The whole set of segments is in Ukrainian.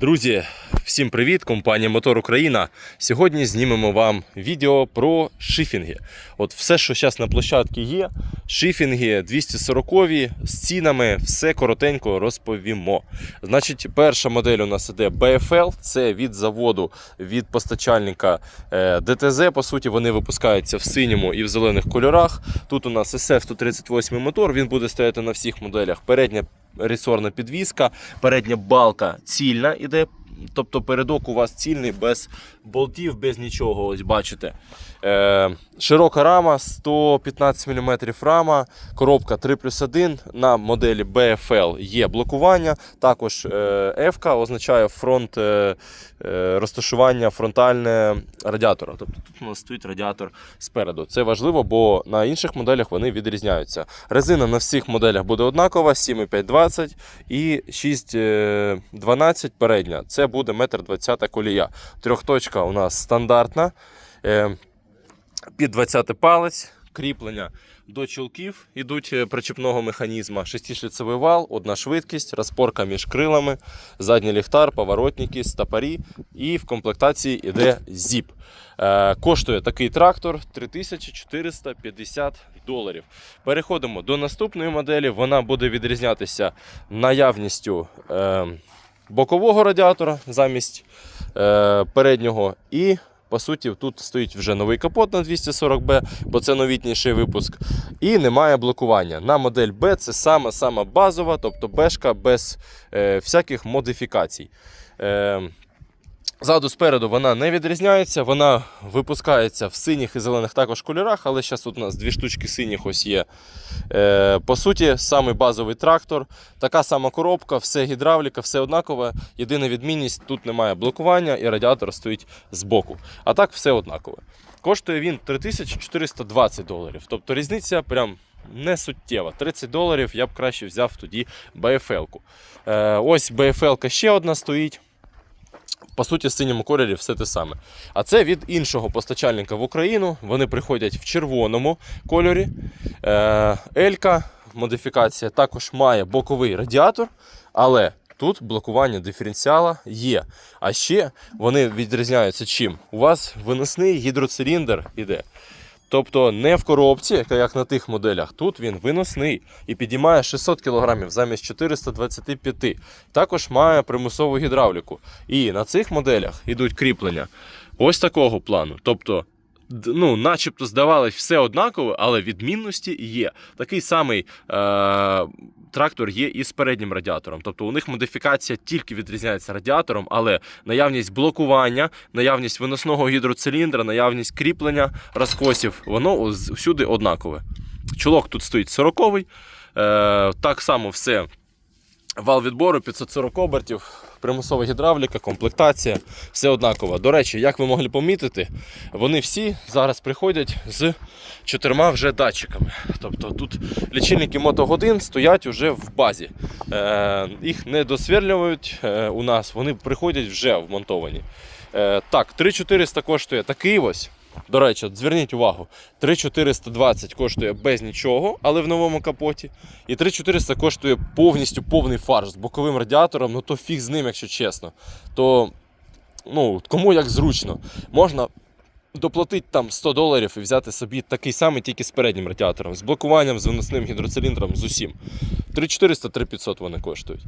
Друзі, всім привіт! Компанія Мотор Україна. Сьогодні знімемо вам відео про шифінги. От все, що зараз на площадці є, шифінги 240 з цінами, все коротенько розповімо. Значить, перша модель у нас іде BFL, це від заводу, від постачальника е, ДТЗ. По суті, вони випускаються в синьому і в зелених кольорах. Тут у нас SF-138 мотор, він буде стояти на всіх моделях. Передня ресорна підвіска, передня балка цільна іде. Тобто передок у вас цільний без болтів, без нічого. Ось бачите. Е, широка рама, 115 мм рама, коробка 3 плюс 1 на моделі BFL є блокування. Також е, F означає фронт е, е, розташування фронтальне радіатора. Тобто тут у нас стоїть радіатор спереду. Це важливо, бо на інших моделях вони відрізняються. Резина на всіх моделях буде однакова, 7,520 і 6,12 передня. Це буде 1,20 м колія. Трьохточка у нас стандартна. Е, Під 20 палець, кріплення до чулків ідуть е, причепного механізма. Шестишліцевий вал, одна швидкість, розпорка між крилами, задній ліхтар, поворотники, стапарі і в комплектації йде зіп. Е, коштує такий трактор 3450 доларів. Переходимо до наступної моделі. Вона буде відрізнятися наявністю бокового радіатора замість е, переднього. І по суті, тут стоїть вже новий капот на 240B, бо це новітніший випуск. І немає блокування. На модель B це саме сама базова, тобто бешка без е, всяких модифікацій. Е, Ззаду спереду вона не відрізняється, вона випускається в синіх і зелених також кольорах, але зараз тут у нас дві штучки синіх ось є. Е, по суті, самий базовий трактор, така сама коробка, все гідравліка, все однакове. Єдина відмінність тут немає блокування і радіатор стоїть збоку. А так все однакове. Коштує він 3420 доларів. Тобто різниця прям не суттєва. 30 доларів я б краще взяв тоді BFL-ку. Е, ось BFL ще одна стоїть. По суті, в синьому кольорі все те саме. А це від іншого постачальника в Україну. Вони приходять в червоному кольорі. Е, Елька, модифікація, також має боковий радіатор, але тут блокування диференціала є. А ще вони відрізняються чим? У вас виносний гідроциліндр іде. Тобто не в коробці, як на тих моделях, тут він виносний і підіймає 600 кг замість 425 Також має примусову гідравліку. І на цих моделях йдуть кріплення ось такого плану. Тобто, ну, начебто здавалось все однаково, але відмінності є. Такий самий е- трактор є і з переднім радіатором. Тобто у них модифікація тільки відрізняється радіатором, але наявність блокування, наявність виносного гідроциліндра, наявність кріплення розкосів, воно всюди однакове. Чулок тут стоїть 40 е, так само все. Вал відбору 540 обертів, примусова гідравліка, комплектація, все однаково. До речі, як ви могли помітити, вони всі зараз приходять з чотирма вже датчиками. Тобто тут лічильники мотогодин стоять вже в базі. Е, їх не досверлюють е, у нас, вони приходять вже вмонтовані. Е, так, 3400 коштує такий ось. До речі, зверніть увагу, 3420 коштує без нічого, але в новому капоті. І 3400 коштує повністю повний фарш з боковим радіатором, ну то фіг з ним, якщо чесно. То ну, кому як зручно. Можна доплатити там 100 доларів і взяти собі такий самий, тільки з переднім радіатором, з блокуванням, з виносним гідроциліндром, з усім. 3400 3500 вони коштують.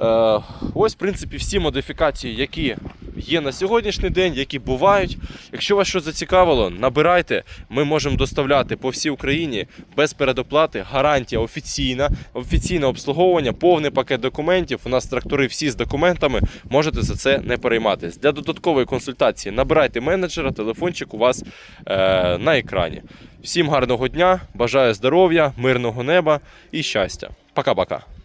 Е, ось, в принципі, всі модифікації, які є на сьогоднішній день, які бувають. Якщо вас щось зацікавило, набирайте. Ми можемо доставляти по всій Україні без передоплати. Гарантія офіційна, офіційне обслуговування, повний пакет документів. У нас трактори всі з документами. Можете за це не перейматись. Для додаткової консультації набирайте менеджера, телефончик у вас е, на екрані. Всім гарного дня, бажаю здоров'я, мирного неба і щастя. Пока-пока.